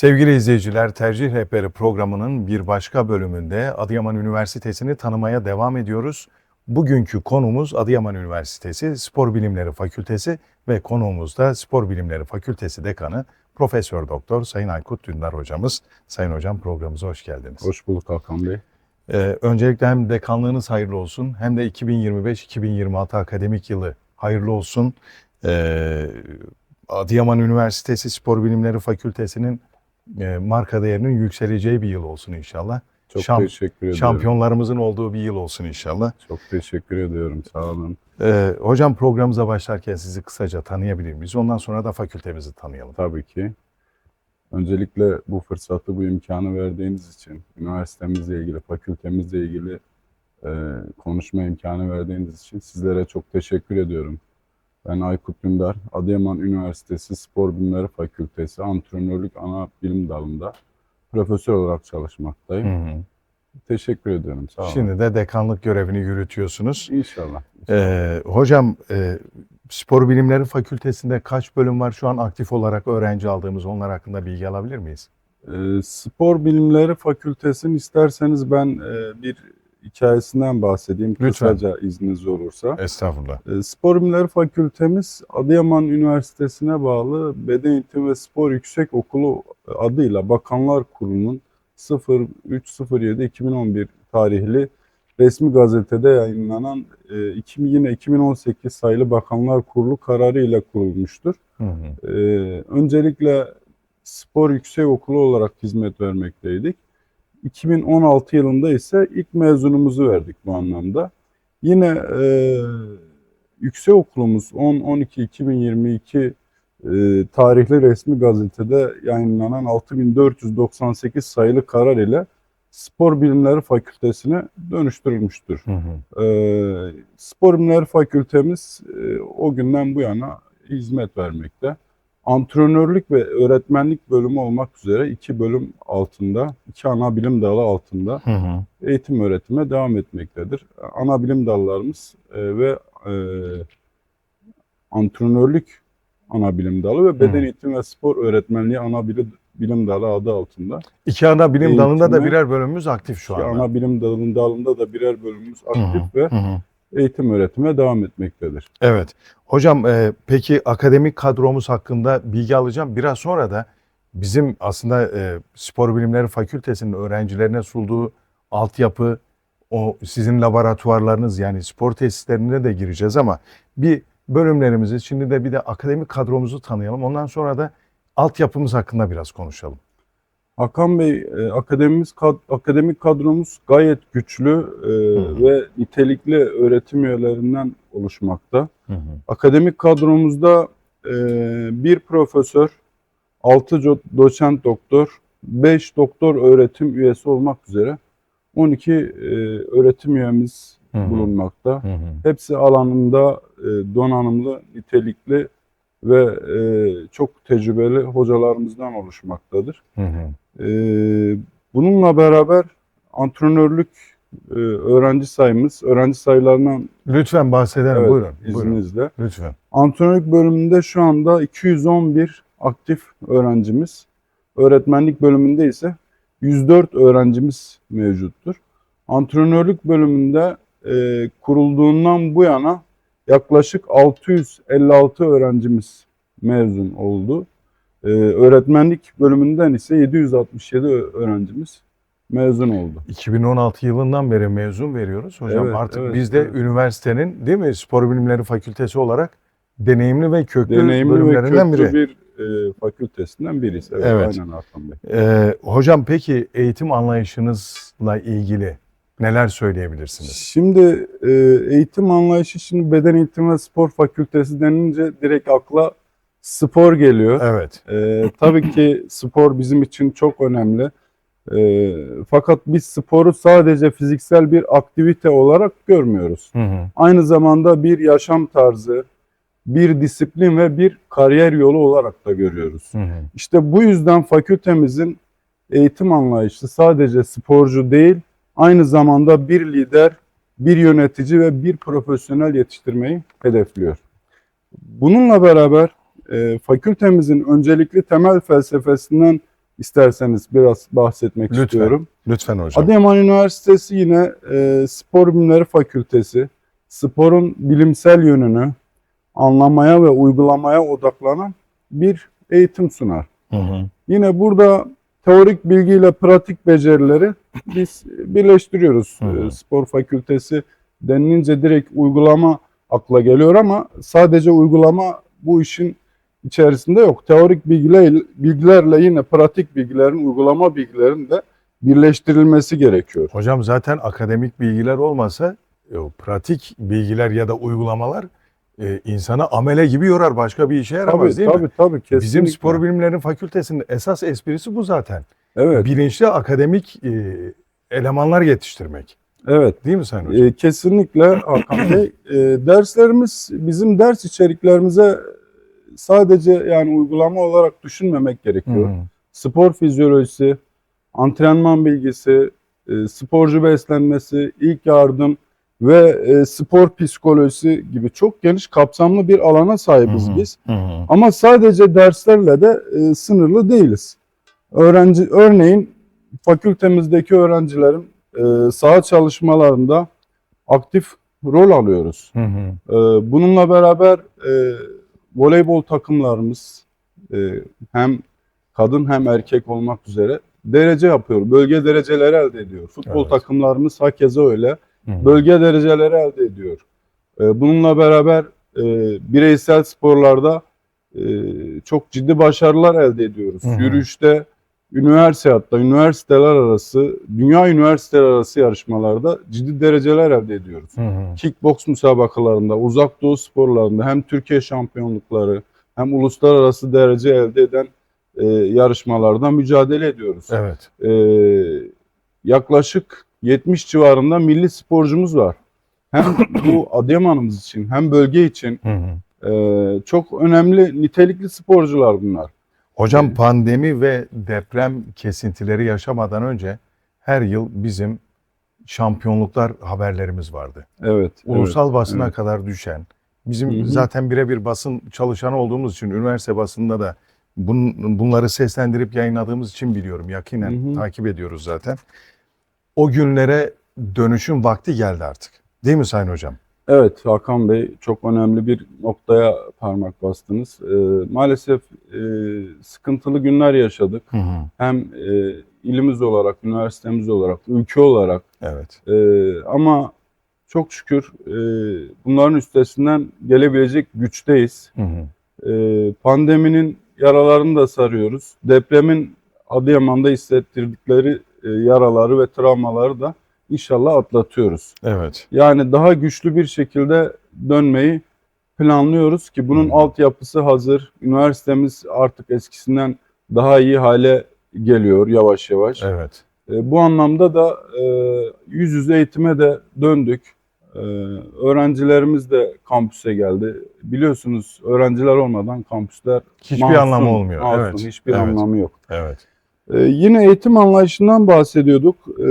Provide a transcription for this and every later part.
Sevgili izleyiciler, Tercih Rehberi programının bir başka bölümünde Adıyaman Üniversitesi'ni tanımaya devam ediyoruz. Bugünkü konumuz Adıyaman Üniversitesi Spor Bilimleri Fakültesi ve konuğumuz da Spor Bilimleri Fakültesi Dekanı Profesör Doktor Sayın Aykut Dündar hocamız. Sayın hocam programımıza hoş geldiniz. Hoş bulduk Hakan Bey. Ee, öncelikle hem dekanlığınız hayırlı olsun hem de 2025-2026 akademik yılı hayırlı olsun. Ee, Adıyaman Üniversitesi Spor Bilimleri Fakültesi'nin e, marka değerinin yükseleceği bir yıl olsun inşallah. Çok Şam- teşekkür ediyorum. Şampiyonlarımızın olduğu bir yıl olsun inşallah. Çok teşekkür ediyorum. Sağ olun. Ee, hocam programımıza başlarken sizi kısaca tanıyabilir miyiz? Ondan sonra da fakültemizi tanıyalım. Tabii ki. Öncelikle bu fırsatı, bu imkanı verdiğiniz için, üniversitemizle ilgili, fakültemizle ilgili e, konuşma imkanı verdiğiniz için sizlere çok teşekkür ediyorum. Ben Aykut Dündar, Adıyaman Üniversitesi Spor Bilimleri Fakültesi Antrenörlük Ana Bilim Dalı'nda profesör olarak çalışmaktayım. Hı hı. Teşekkür ediyorum. Sağ olun. Şimdi de dekanlık görevini yürütüyorsunuz. İnşallah. Ee, hocam e, Spor Bilimleri Fakültesi'nde kaç bölüm var şu an aktif olarak öğrenci aldığımız onlar hakkında bilgi alabilir miyiz? Ee, Spor Bilimleri Fakültesini isterseniz ben e, bir hikayesinden bahsedeyim Lütfen. kısaca izniniz olursa. Estağfurullah. Ee, Spor Bilimleri Fakültemiz Adıyaman Üniversitesi'ne bağlı Beden Eğitimi ve Spor Yüksek Okulu adıyla Bakanlar Kurulu'nun 0307-2011 tarihli resmi gazetede yayınlanan e, yine 2018 sayılı Bakanlar Kurulu kararı ile kurulmuştur. Hı hı. Ee, öncelikle spor yüksek okulu olarak hizmet vermekteydik. 2016 yılında ise ilk mezunumuzu verdik bu anlamda. Yine e, yüksek okulumuz 10-12-2022 e, tarihli resmi gazetede yayınlanan 6498 sayılı karar ile Spor Bilimleri Fakültesine dönüştürülmüştür. Hı hı. Ee, Spor Bilimleri Fakültemiz e, o günden bu yana hizmet vermekte. Antrenörlük ve öğretmenlik bölümü olmak üzere iki bölüm altında, iki ana bilim dalı altında Hı hı. eğitim öğretime devam etmektedir. Ana bilim dallarımız e, ve e, antrenörlük ana bilim dalı ve beden Hı. eğitimi ve spor öğretmenliği ana bilim, bilim dalı adı altında. İki ana bilim Eğitime- dalında da birer bölümümüz aktif şu İki anda. ana bilim dalının dalında da birer bölümümüz Hı aktif hı. ve Hı hı. Eğitim öğretime devam etmektedir. Evet. Hocam e, peki akademik kadromuz hakkında bilgi alacağım. Biraz sonra da bizim aslında e, Spor Bilimleri Fakültesi'nin öğrencilerine sunduğu altyapı, o sizin laboratuvarlarınız yani spor tesislerine de gireceğiz ama bir bölümlerimizi şimdi de bir de akademik kadromuzu tanıyalım. Ondan sonra da altyapımız hakkında biraz konuşalım. Hakan Bey, e, akademimiz kad- akademik kadromuz gayet güçlü e, hı. ve nitelikli öğretim üyelerinden oluşmakta. Hı hı. Akademik kadromuzda e, bir profesör, 6 co- doçent doktor, 5 doktor öğretim üyesi olmak üzere 12 e, öğretim üyemiz Hı hı. bulunmakta. Hı hı. Hepsi alanında e, donanımlı, nitelikli ve e, çok tecrübeli hocalarımızdan oluşmaktadır. Hı hı. Ee, bununla beraber antrenörlük e, öğrenci sayımız, öğrenci sayılarından Lütfen bahsedelim. Evet, buyurun. Buyurun. izninizle. Lütfen. Antrenörlük bölümünde şu anda 211 aktif öğrencimiz, öğretmenlik bölümünde ise 104 öğrencimiz mevcuttur. Antrenörlük bölümünde e, kurulduğundan bu yana yaklaşık 656 öğrencimiz mezun oldu. Ee, öğretmenlik bölümünden ise 767 ö- öğrencimiz mezun oldu. 2016 yılından beri mezun veriyoruz. Hocam Evet, artık evet, biz de evet. üniversitenin değil mi Spor Bilimleri Fakültesi olarak deneyimli ve köklü Deneyimli ve bölümlerinden köklü biri. bir e, fakültesinden birisi. Evet, Evet. aynen Hakan Bey. Ee, hocam peki eğitim anlayışınızla ilgili neler söyleyebilirsiniz? Şimdi e, eğitim anlayışı şimdi beden eğitimi ve spor fakültesi denince direkt akla spor geliyor. Evet. E, tabii ki spor bizim için çok önemli. E, fakat biz sporu sadece fiziksel bir aktivite olarak görmüyoruz. Hı hı. Aynı zamanda bir yaşam tarzı, bir disiplin ve bir kariyer yolu olarak da görüyoruz. Hı hı. İşte bu yüzden fakültemizin eğitim anlayışı sadece sporcu değil, aynı zamanda bir lider, bir yönetici ve bir profesyonel yetiştirmeyi hedefliyor. Bununla beraber e, fakültemizin öncelikli temel felsefesinden isterseniz biraz bahsetmek Lütfen. istiyorum. Lütfen hocam. Adıyaman Üniversitesi yine e, Spor Bilimleri Fakültesi sporun bilimsel yönünü anlamaya ve uygulamaya odaklanan bir eğitim sunar. Hı hı. Yine burada teorik bilgiyle pratik becerileri biz birleştiriyoruz. Hı hı. E, Spor fakültesi denilince direkt uygulama akla geliyor ama sadece uygulama bu işin içerisinde yok. Teorik bilgiler, bilgilerle yine pratik bilgilerin, uygulama bilgilerin de birleştirilmesi gerekiyor. Hocam zaten akademik bilgiler olmasa e, pratik bilgiler ya da uygulamalar e, insana amele gibi yorar. Başka bir işe yaramaz Tabii değil tabii mi? tabii kesinlikle. Bizim spor bilimlerinin fakültesinin esas esprisi bu zaten. Evet, Bilinçli akademik e, elemanlar yetiştirmek. evet. Değil mi Sayın Hocam? E, kesinlikle Hakan Bey. E, derslerimiz bizim ders içeriklerimize sadece yani uygulama olarak düşünmemek gerekiyor. hı. Spor fizyolojisi, antrenman bilgisi, e, sporcu beslenmesi, ilk yardım ve e, spor psikolojisi gibi çok geniş kapsamlı bir alana sahibiz Hı hı. biz. Hı. Ama sadece derslerle de e, sınırlı değiliz. Öğrenci örneğin fakültemizdeki öğrencilerin e, saha çalışmalarında aktif rol alıyoruz. Hı hı. E, bununla beraber e, voleybol takımlarımız e, hem kadın hem erkek olmak üzere derece yapıyor. Bölge dereceleri elde ediyor. Futbol Evet. takımlarımız hakeza öyle. Bölge dereceleri elde ediyor. E, Bununla beraber e, bireysel sporlarda e, çok ciddi başarılar elde ediyoruz. Hı hı. Yürüyüşte, üniversite hatta üniversiteler arası, dünya üniversiteler arası yarışmalarda ciddi dereceler elde ediyoruz. Hı hı. Kickbox müsabakalarında, uzak doğu sporlarında hem Türkiye şampiyonlukları hem uluslararası derece elde eden e, yarışmalarda mücadele ediyoruz. Evet. Ee, yaklaşık 70 civarında milli sporcumuz var. Hem bu Adıyaman'ımız için hem bölge için Hı hı. e, çok önemli nitelikli sporcular bunlar. Hocam Evet. pandemi ve deprem kesintileri yaşamadan önce her yıl bizim şampiyonluklar haberlerimiz vardı. Evet. Ulusal basına evet. kadar düşen. Bizim Hı hı. zaten birebir basın çalışanı olduğumuz için üniversite basında da bun, bunları seslendirip yayınladığımız için biliyorum. Yakinen Hı hı. takip ediyoruz zaten. O günlere dönüşün vakti geldi artık. Değil mi Sayın Hocam? Evet Hakan Bey çok önemli bir noktaya parmak bastınız. Ee, maalesef e, sıkıntılı günler yaşadık. Hı hı. Hem e, ilimiz olarak, üniversitemiz olarak, ülke olarak Evet. Ee, ama çok şükür e, bunların üstesinden gelebilecek güçteyiz. Hı hı. Ee, pandeminin yaralarını da sarıyoruz. Depremin Adıyaman'da hissettirdikleri e, yaraları ve travmaları da inşallah atlatıyoruz. Evet. Yani daha güçlü bir şekilde dönmeyi planlıyoruz ki bunun Hı. altyapısı hazır. Üniversitemiz artık eskisinden daha iyi hale geliyor yavaş yavaş. Evet. E, Bu anlamda da e, yüz yüze eğitime de döndük. E, öğrencilerimiz de kampüse geldi. Biliyorsunuz öğrenciler olmadan kampüsler Hiçbir masum, anlamı olmuyor. masum, evet. hiçbir evet. anlamı yok. Evet. E, yine eğitim anlayışından bahsediyorduk. E,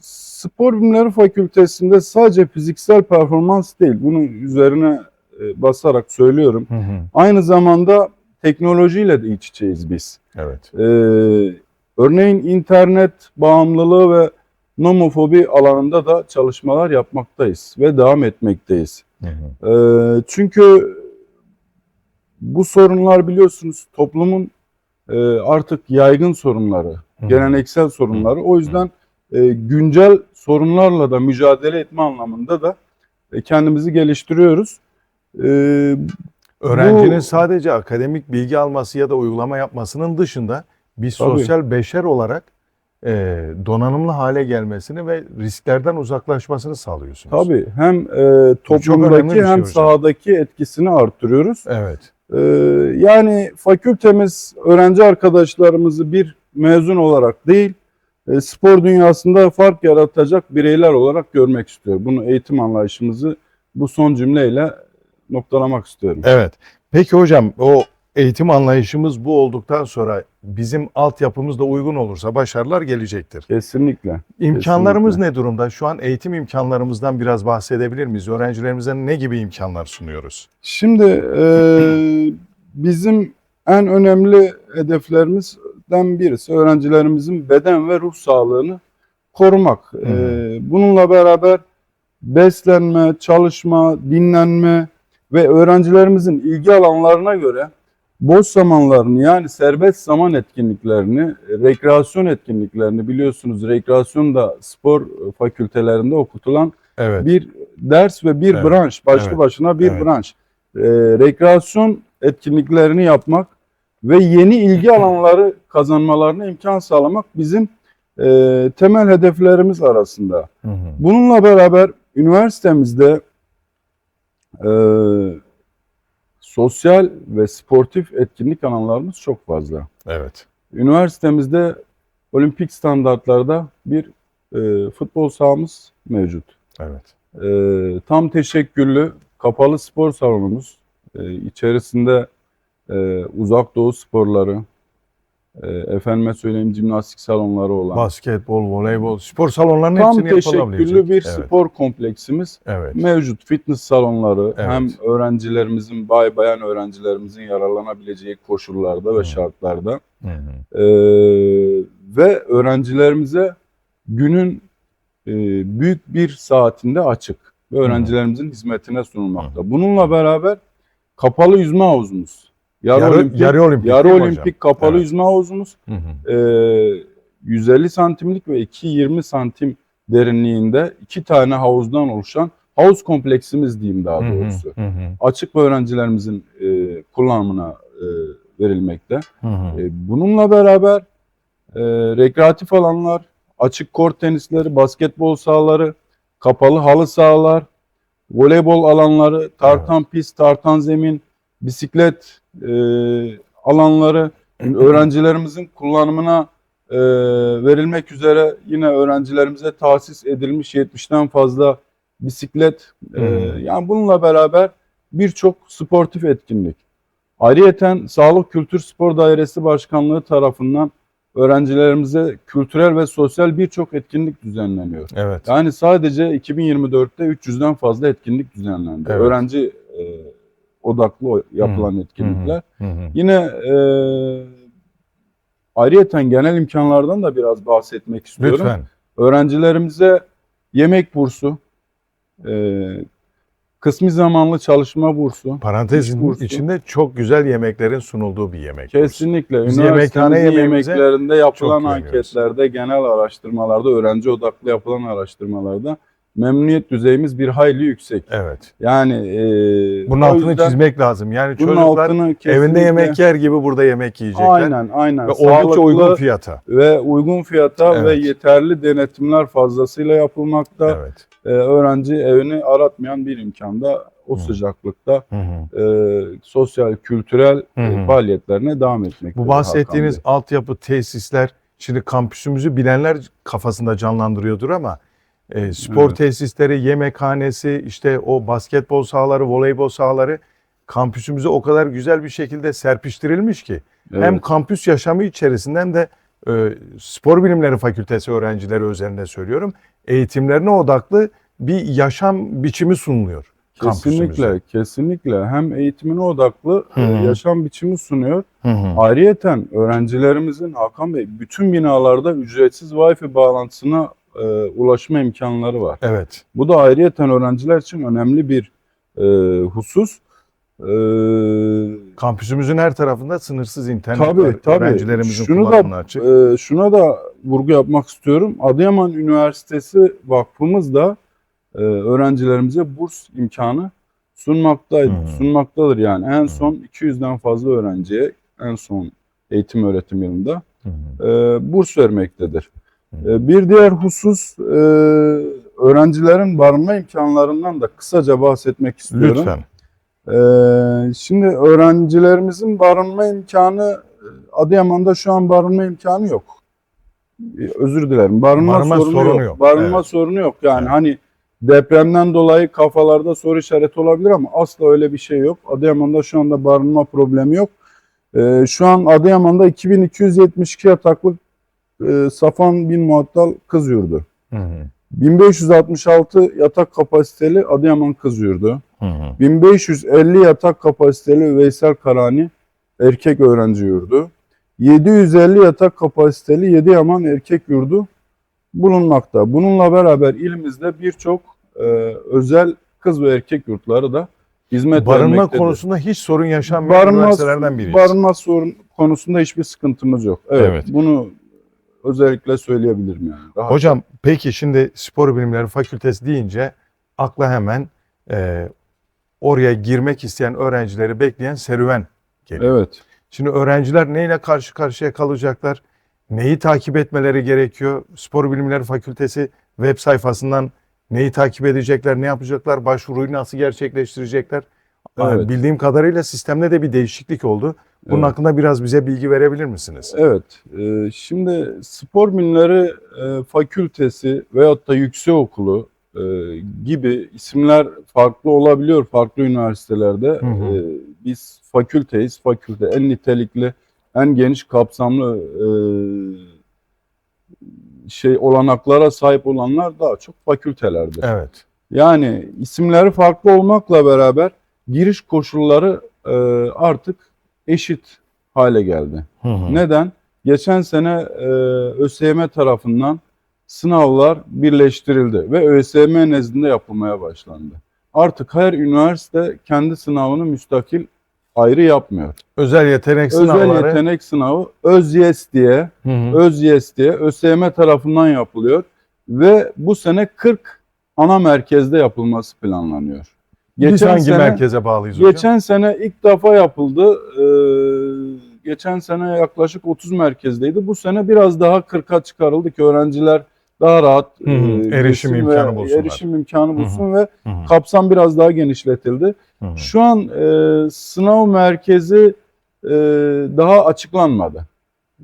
Spor Bilimleri Fakültesinde sadece fiziksel performans değil, bunu üzerine e, basarak söylüyorum. Hı hı. Aynı zamanda teknolojiyle de iç içeyiz biz. Evet. Ee, örneğin internet bağımlılığı ve nomofobi alanında da çalışmalar yapmaktayız ve devam etmekteyiz. Hı hı. Ee, çünkü bu sorunlar biliyorsunuz toplumun e, artık yaygın sorunları, Hı geleneksel sorunları. O yüzden e, güncel sorunlarla da mücadele etme anlamında da e, kendimizi geliştiriyoruz. Ee, Öğrencinin Bu- sadece akademik bilgi alması ya da uygulama yapmasının dışında bir Tabii. sosyal beşer olarak e, donanımlı hale gelmesini ve risklerden uzaklaşmasını sağlıyorsunuz. tabii hem e, toplumdaki şey hem hocam. sahadaki etkisini artırıyoruz. Evet. Ee, yani fakültemiz öğrenci arkadaşlarımızı bir mezun olarak değil, e, spor dünyasında fark yaratacak bireyler olarak görmek istiyor. Bunu eğitim anlayışımızı bu son cümleyle noktalamak istiyorum. Evet. Peki hocam o eğitim anlayışımız bu olduktan sonra bizim altyapımız da uygun olursa başarılar gelecektir. Kesinlikle. İmkanlarımız Kesinlikle. ne durumda? Şu an eğitim imkanlarımızdan biraz bahsedebilir miyiz? Öğrencilerimize ne gibi imkanlar sunuyoruz? Şimdi e, bizim en önemli hedeflerimiz hedeflerimizden birisi öğrencilerimizin beden ve ruh sağlığını korumak. Ee, bununla beraber beslenme, çalışma, dinlenme ve öğrencilerimizin ilgi alanlarına göre boş zamanlarını yani serbest zaman etkinliklerini, rekreasyon etkinliklerini biliyorsunuz rekreasyon da spor fakültelerinde okutulan Evet. bir ders ve bir Evet. branş, başlı Evet. başına bir Evet. branş. Ee, rekreasyon etkinliklerini yapmak ve yeni ilgi alanları kazanmalarına imkan sağlamak bizim e, temel hedeflerimiz arasında. Hı hı. Bununla beraber üniversitemizde e, sosyal ve sportif etkinlik alanlarımız çok fazla. Evet. Üniversitemizde olimpik standartlarda bir e, futbol sahamız mevcut. Evet. E, tam teşekküllü kapalı spor salonumuz. E, içerisinde e, uzak doğu sporları, e, efendime söyleyeyim jimnastik salonları olan. Basketbol, voleybol, spor salonlarının tam hepsini yapılabilecek. teşekküllü bir evet. spor kompleksimiz Evet. mevcut. Fitness salonları Evet. hem öğrencilerimizin, bay bayan öğrencilerimizin yararlanabileceği koşullarda ve Hı. şartlarda. Hı hı. Ee, ve öğrencilerimize günün e, büyük bir saatinde açık ve öğrencilerimizin hizmetine sunulmakta. Bununla beraber kapalı yüzme havuzumuz. Yarı, Yarı- olimpik, yarı olimpik yarı olimpik kapalı Evet. yüzme havuzumuz. Hı hı. Ee, 150 santimlik ve 220 santim derinliğinde iki tane havuzdan oluşan havuz kompleksimiz diyeyim daha Hı hı. doğrusu. Hı hı. Açık ve öğrencilerimizin e, kullanımına e, verilmekte. Hı hı. E, Bununla beraber e, rekreatif alanlar, açık kort tenisleri, basketbol sahaları, kapalı halı sahalar, voleybol alanları, tartan pist, tartan zemin, bisiklet e, alanları öğrencilerimizin kullanımına e, verilmek üzere yine öğrencilerimize tahsis edilmiş 70'ten fazla bisiklet. e, Hmm. yani bununla beraber birçok sportif etkinlik. Ayrıyeten Sağlık Kültür Spor Dairesi Başkanlığı tarafından öğrencilerimize kültürel ve sosyal birçok etkinlik düzenleniyor. Evet. Yani sadece 2024'te 300'den fazla etkinlik düzenlendi. Evet. Öğrenci e, odaklı yapılan etkinlikler. Hı hı. Yine e, ayrıyeten genel imkanlardan da biraz bahsetmek istiyorum. Lütfen. Öğrencilerimize yemek bursu, e, kısmi zamanlı çalışma bursu, Parantezin İş bursu. içinde çok güzel yemeklerin sunulduğu bir yemek. bursu. Kesinlikle. Biz Üniversitemizin yemekhane yemeğimize yemeklerinde yapılan anketlerde, genel araştırmalarda, öğrenci odaklı yapılan araştırmalarda memnuniyet düzeyimiz bir hayli yüksek. Evet. Yani e, Bunun altını yüzden çizmek lazım. Yani çocuklar altını evinde kesinlikle- yemek yer gibi burada yemek yiyecekler. Aynen, aynen. Ve oldukça uygun fiyata. ve uygun fiyata ve Evet. yeterli denetimler fazlasıyla yapılmakta. Evet. E, öğrenci evini aratmayan bir imkanda o Hı. sıcaklıkta Hı hı. e, sosyal, kültürel Hı e, hı. faaliyetlerine devam etmektedir. Bu bahsettiğiniz altyapı, tesisler, şimdi kampüsümüzü bilenler kafasında canlandırıyordur ama e, spor Evet. tesisleri, yemekhanesi, işte o basketbol sahaları, voleybol sahaları kampüsümüze o kadar güzel bir şekilde serpiştirilmiş ki hem Evet. kampüs yaşamı içerisinden de e, spor bilimleri fakültesi öğrencileri özelinde söylüyorum. Eğitimlerine odaklı bir yaşam biçimi sunuluyor. Kesinlikle, kesinlikle. Hem eğitimine odaklı Hı e, hı. yaşam biçimi sunuyor. Hı hı. Ayrıyeten öğrencilerimizin Hakan Bey bütün binalarda ücretsiz Wi-Fi bağlantısına e, ulaşma imkanları var. Evet. Bu da ayrıyeten öğrenciler için önemli bir e, husus. E, Kampüsümüzün her tarafında sınırsız internet Tabii, var. tabii. Öğrencilerimizin Şunu da- açık. e, şuna da vurgu yapmak istiyorum. Adıyaman Üniversitesi Vakfımız da e, öğrencilerimize burs imkanı sunmaktaydı, Hı. sunmaktadır yani. En son 200'den fazla öğrenciye en son eğitim öğretim yılında hı. e, burs vermektedir. Hı. E, bir diğer husus e, öğrencilerin barınma imkanlarından da kısaca bahsetmek istiyorum. Lütfen. Ee, şimdi öğrencilerimizin barınma imkanı Adıyaman'da şu an barınma imkanı yok. Ee, Özür dilerim. Barınma, Barınma sorunu, sorunu yok. yok. Barınma Evet. sorunu yok. Yani Evet. hani depremden dolayı kafalarda soru işareti olabilir ama asla öyle bir şey yok. Adıyaman'da şu anda barınma problemi yok. Ee, şu an Adıyaman'da 2272 yataklı e, Safan bin Muattal kız yurdu. Hı hı. 1566 yatak kapasiteli Adıyaman kız yurdu. Hı hı. 1550 yatak kapasiteli Veysel Karani erkek öğrenci yurdu. 750 yatak kapasiteli 7 yaman erkek yurdu bulunmakta. Bununla beraber ilimizde birçok e, özel kız ve erkek yurtları da hizmet Barınma vermektedir. konusunda hiç sorun yaşanmayan Barınma, üniversitelerden biriyiz. barınma sorun konusunda hiçbir sıkıntımız yok. Evet, Evet. Bunu özellikle söyleyebilirim yani. Rahat- Hocam peki şimdi spor bilimleri fakültesi deyince akla hemen e, oraya girmek isteyen öğrencileri bekleyen serüven geliyor. Evet. Şimdi öğrenciler neyle karşı karşıya kalacaklar? Neyi takip etmeleri gerekiyor? Spor Bilimleri Fakültesi web sayfasından neyi takip edecekler? Ne yapacaklar? Başvuruyu nasıl gerçekleştirecekler? Aa, Evet. Bildiğim kadarıyla sistemde de bir değişiklik oldu. Bunun Evet. hakkında biraz bize bilgi verebilir misiniz? Evet. e, Şimdi spor bilimleri e, fakültesi veyahut da yüksekokulu e, gibi isimler farklı olabiliyor farklı üniversitelerde. Hı hı. E, Biz fakülteyiz. Fakülte en nitelikli, en geniş kapsamlı şey olanaklara sahip olanlar daha çok fakültelerdir. Evet. Yani isimleri farklı olmakla beraber giriş koşulları e, artık eşit hale geldi. Hı hı. Neden? Geçen sene e, ÖSYM tarafından sınavlar birleştirildi ve ÖSYM nezdinde yapılmaya başlandı. Artık her üniversite kendi sınavını müstakil ayrı yapmıyor. Özel yetenek Özel sınavları. yetenek sınavı ÖZYES diye, Hı hı. ÖZYES diye ÖSYM tarafından yapılıyor ve bu sene 40 ana merkezde yapılması planlanıyor. Biz hangi merkeze bağlıyız hocam? Geçen sene ilk defa yapıldı. Ee, geçen sene yaklaşık 30 merkezdeydi. Bu sene biraz daha 40'a çıkarıldı ki öğrenciler daha rahat Hı hı, e, erişim imkanı bulsunlar. Erişim imkanı hı. bulsun ve Hı hı. kapsam biraz daha genişletildi. Hı hı. Şu an e, sınav merkezi e, daha açıklanmadı.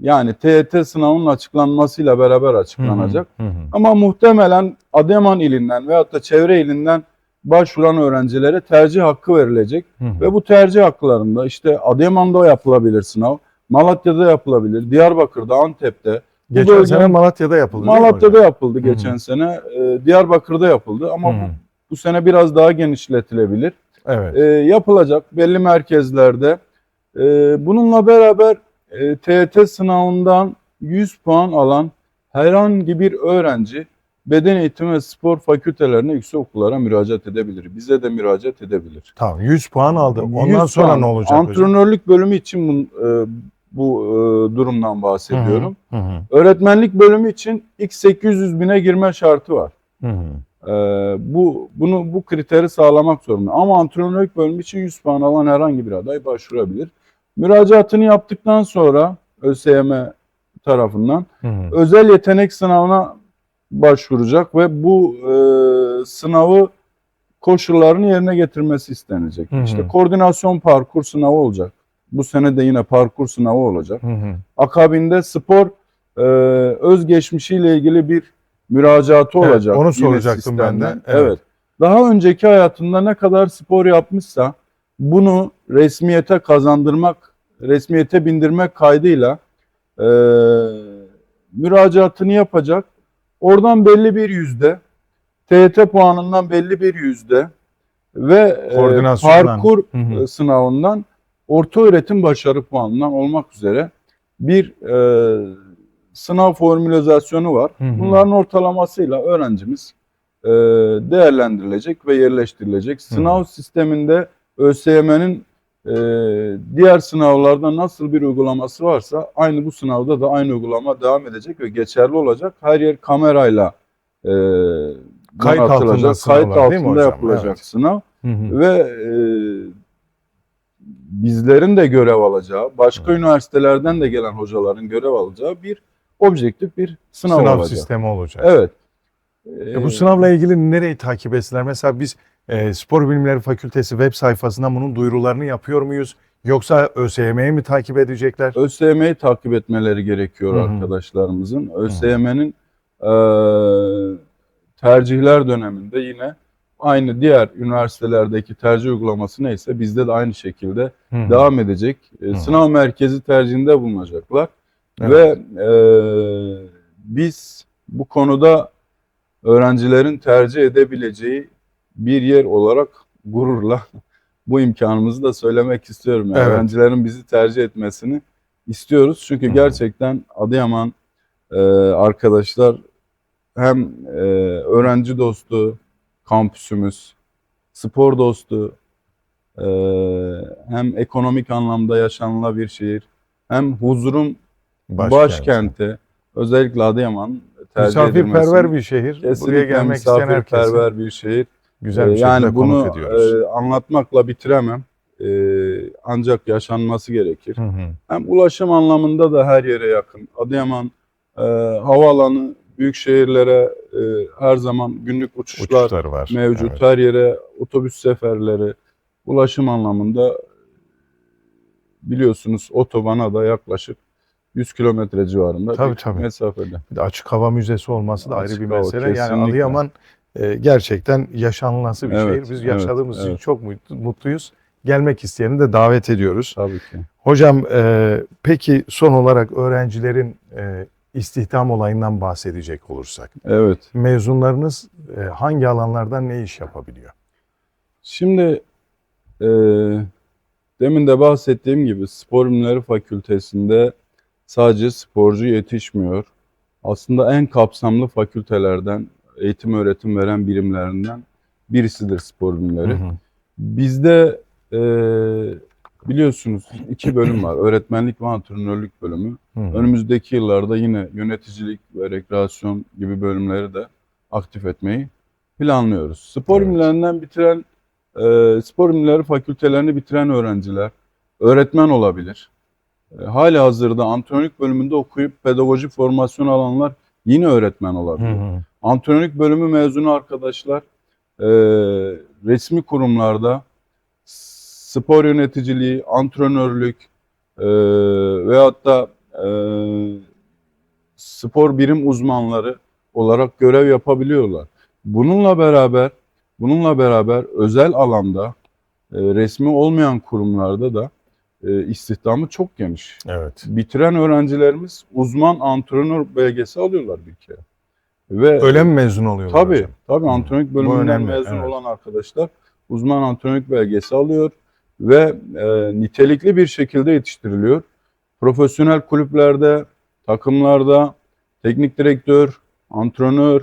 Yani TET sınavının açıklanmasıyla beraber açıklanacak. Hı hı. Ama muhtemelen Adıyaman ilinden veyahut da çevre ilinden başvuran öğrencilere tercih hakkı verilecek. Hı hı. Ve bu tercih haklarında işte Adıyaman'da yapılabilir sınav, Malatya'da yapılabilir, Diyarbakır'da, Antep'te. bu Geçen bölgenin- sene Malatya'da yapıldı Malatya'da yapıldı Hı hı. geçen sene, e, Diyarbakır'da yapıldı ama Hı bu, hı. bu sene biraz daha genişletilebilir. Evet. E, yapılacak belli merkezlerde. E, bununla beraber e, TET sınavından 100 puan alan herhangi bir öğrenci beden eğitimi ve spor fakültelerine yüksek okullara müracaat edebilir. Bize de müracaat edebilir. Tamam 100 puan aldı. 100 Ondan sonra puan. ne olacak hocam? Antrenörlük bölümü için bu, e, bu e, durumdan bahsediyorum. Hı hı. Öğretmenlik bölümü için ilk 800 bine girme şartı var. Hı hı. E, bu bunu bu kriteri sağlamak zorunda. Ama antrenörlük bölümü için 100 puan alan herhangi bir aday başvurabilir. Müracaatını yaptıktan sonra ÖSYM tarafından Hı hı. özel yetenek sınavına başvuracak ve bu e, sınavı koşullarını yerine getirmesi istenecek. Hı hı. İşte koordinasyon parkur sınavı olacak. Bu sene de yine parkur sınavı olacak. Hı hı. Akabinde spor e, özgeçmişiyle ilgili bir müracaatı Evet, olacak. onu soracaktım ben de. Evet. Evet. Daha önceki hayatında ne kadar spor yapmışsa bunu resmiyete kazandırmak, resmiyete bindirmek kaydıyla e, müracaatını yapacak. Oradan belli bir yüzde, TYT puanından belli bir yüzde ve e, parkur Hı hı. e, sınavından orta öğretim başarı puanından olmak üzere bir e, sınav formülizasyonu var. Hı hı. Bunların ortalamasıyla öğrencimiz e, değerlendirilecek ve yerleştirilecek. Sınav sisteminde ÖSYM'nin e, diğer sınavlarda nasıl bir uygulaması varsa aynı bu sınavda da aynı uygulama devam edecek ve geçerli olacak. Her yer kamerayla e, Kayıt altında sınavlar kayıt altında yapılacak Evet. sınav Hı hı. ve e, bizlerin de görev alacağı, başka Hı. üniversitelerden de gelen hocaların görev alacağı bir objektif bir sınav, Sınav, olacak. sistemi olacak. Evet. E, bu Ee, sınavla ilgili nereyi takip etsinler? Mesela biz e, Spor Bilimleri Fakültesi web sayfasından bunun duyurularını yapıyor muyuz? Yoksa ÖSYM'yi mi takip edecekler? ÖSYM'yi takip etmeleri gerekiyor Hı hı. arkadaşlarımızın. ÖSYM'nin eee, tercihler döneminde yine aynı diğer üniversitelerdeki tercih uygulaması neyse bizde de aynı şekilde Hı hı. devam edecek. E. Sınav merkezi tercihinde bulunacaklar. Evet. Ve eee, biz bu konuda öğrencilerin tercih edebileceği bir yer olarak gururla bu imkanımızı da söylemek istiyorum. Yani Evet. Öğrencilerin bizi tercih etmesini istiyoruz. Çünkü Hı. gerçekten Adıyaman e, arkadaşlar hem e, öğrenci dostu kampüsümüz, spor dostu, e, hem ekonomik anlamda yaşanıla bir şehir, hem huzurun Başkent. başkenti. Özellikle Adıyaman tercih Misafirperver edilmesi. bir şehir. Buraya Kesinlikle gelmek isteyen herkese misafirperver bir şehir. Güzel bir Ee, şekilde yani bunu konuk ediyoruz. e, anlatmakla bitiremem. E, ancak yaşanması gerekir. Hı hı. Hem ulaşım anlamında da her yere yakın. Adıyaman e, havaalanı büyük şehirlere e, her zaman günlük uçuşlar Uçuşlar var. mevcut. Evet. Her yere otobüs seferleri ulaşım anlamında biliyorsunuz otobana da yaklaşık 100 kilometre civarında Tabii, bir tabii. mesafede. Bir de açık hava müzesi olması da ayrı Açık bir hava, mesele. Yani kesinlikle. Adıyaman e, gerçekten yaşanılası bir Evet, şehir. Biz evet, yaşadığımız için evet. çok mutlu- mutluyuz. Gelmek isteyeni de davet ediyoruz. Tabii ki. Hocam e, peki son olarak öğrencilerin e, istihdam olayından bahsedecek olursak. Evet. Mezunlarınız e, hangi alanlardan ne iş yapabiliyor? Şimdi e, demin de bahsettiğim gibi spor bilimleri fakültesinde sadece sporcu yetişmiyor. Aslında en kapsamlı fakültelerden, eğitim öğretim veren birimlerinden birisidir spor bilimleri. Hı hı. Bizde e, biliyorsunuz iki bölüm var. Öğretmenlik ve antrenörlük bölümü. Hı hı. Önümüzdeki yıllarda yine yöneticilik ve rekreasyon gibi bölümleri de aktif etmeyi planlıyoruz. Spor Evet. bilimlerinden bitiren, e, spor bilimleri fakültelerini bitiren öğrenciler öğretmen olabilir. E, hali hazırda antrenörlük bölümünde okuyup pedagoji formasyon alanlar yine öğretmen Hı olabilir. hı. Antrenörlük bölümü mezunu arkadaşlar e, resmi kurumlarda spor yöneticiliği, antrenörlük e, veyahut da e, spor birim uzmanları olarak görev yapabiliyorlar. Bununla beraber bununla beraber özel alanda e, resmi olmayan kurumlarda da e, istihdamı çok geniş. Evet. Bitiren öğrencilerimiz uzman antrenör belgesi alıyorlar bir kere. Ve Öyle mi mezun oluyorlar Tabii, hocam? tabii Hı. antrenörlük bölümünden mezun evet. olan arkadaşlar uzman antrenörlük belgesi alıyor ve e, nitelikli bir şekilde yetiştiriliyor. Profesyonel kulüplerde, takımlarda teknik direktör, antrenör,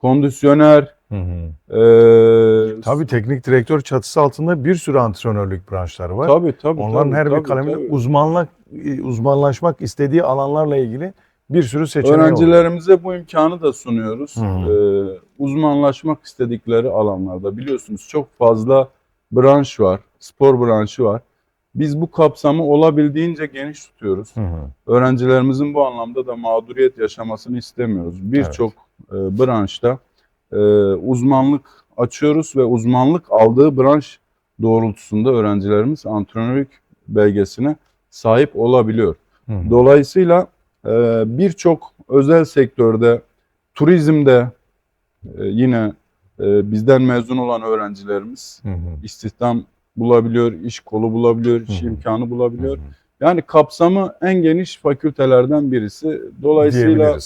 kondisyoner, Hı hı. e, Tabii teknik direktör çatısı altında bir sürü antrenörlük branşları var. tabii, tabii, Onların tabii, her bir tabii, kaleminde tabii. uzmanlık uzmanlaşmak istediği alanlarla ilgili bir sürü oluyor. Öğrencilerimize bu imkanı da sunuyoruz. Ee, uzmanlaşmak istedikleri alanlarda biliyorsunuz çok fazla branş var, spor branşı var. Biz bu kapsamı olabildiğince geniş tutuyoruz. Hı hı. Öğrencilerimizin bu anlamda da mağduriyet yaşamasını istemiyoruz. Birçok e, branşta e, uzmanlık açıyoruz ve uzmanlık aldığı branş doğrultusunda öğrencilerimiz antrenörlük belgesine sahip olabiliyor. Hı hı. Dolayısıyla birçok özel sektörde, turizmde e, yine e, bizden mezun olan öğrencilerimiz Hı hı. istihdam bulabiliyor, iş kolu bulabiliyor, iş Hı hı. imkanı bulabiliyor. Hı hı. Yani kapsamı en geniş fakültelerden birisi. Dolayısıyla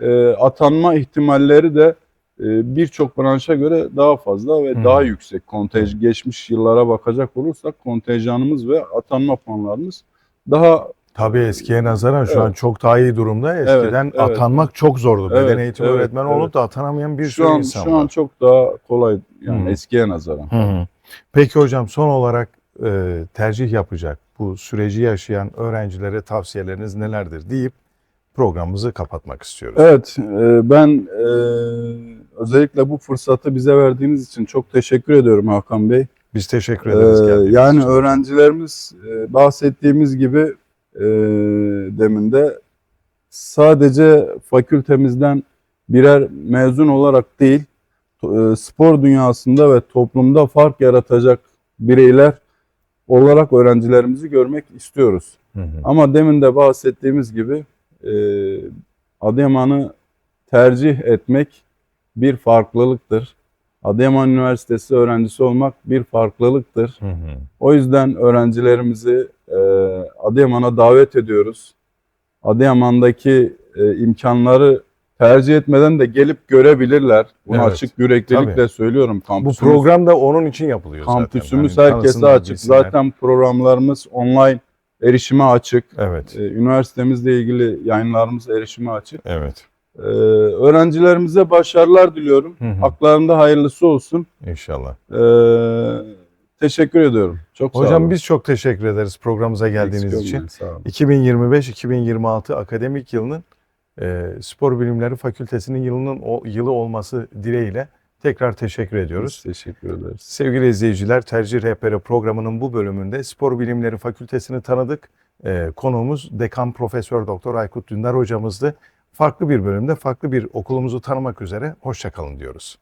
e, atanma ihtimalleri de e, birçok branşa göre daha fazla ve Hı. daha yüksek. Kontej geçmiş yıllara bakacak olursak kontenjanımız ve atanma puanlarımız daha Tabii eskiye nazaran şu Evet. an çok daha iyi durumda. Eskiden evet. atanmak çok zordu. Beden Evet, eğitimi evet, öğretmeni evet. olup da atanamayan bir sürü şu an insan şu var. an çok daha kolay yani Hı. eskiye nazaran. Hı hı. Peki hocam son olarak e, tercih yapacak bu süreci yaşayan öğrencilere tavsiyeleriniz nelerdir deyip programımızı kapatmak istiyoruz. Evet, e, ben e, özellikle bu fırsatı bize verdiğiniz için çok teşekkür ediyorum Hakan Bey. Biz teşekkür ederiz. Ee, yani için. öğrencilerimiz e, bahsettiğimiz gibi e, demin de sadece fakültemizden birer mezun olarak değil e, spor dünyasında ve toplumda fark yaratacak bireyler olarak öğrencilerimizi görmek istiyoruz. Hı hı. Ama demin de bahsettiğimiz gibi e, Adıyaman'ı tercih etmek bir farklılıktır. Adıyaman Üniversitesi öğrencisi olmak bir farklılıktır. Hı hı. O yüzden öğrencilerimizi e, Adıyaman'a davet ediyoruz. Adıyaman'daki e, imkanları tercih etmeden de gelip görebilirler. Bunu Evet, açık yüreklilikle tabii. söylüyorum. Bu Kampüsümüz, program da onun için yapılıyor zaten. kampüsümüz Hani herkese açık. bilsinler. Zaten programlarımız online erişime açık. Evet. Ee, üniversitemizle ilgili yayınlarımız erişime açık. Evet. Ee, öğrencilerimize başarılar diliyorum. Hı hı. Haklarında hayırlısı olsun. İnşallah. Ee, teşekkür ediyorum. Çok sağ Hocam olun. biz çok teşekkür ederiz programımıza geldiğiniz Eksik için. olmayın, Sağ olun. 2025-2026 akademik yılının e, Spor Bilimleri Fakültesinin yılının o yılı olması dileğiyle tekrar teşekkür ediyoruz. Biz teşekkür ederiz. Sevgili izleyiciler, Tercih Rehberi programının bu bölümünde Spor Bilimleri Fakültesini tanıdık. E, konuğumuz Dekan Profesör Doktor Aykut Dündar hocamızdı. Farklı bir bölümde farklı bir okulumuzu tanımak üzere hoşçakalın diyoruz.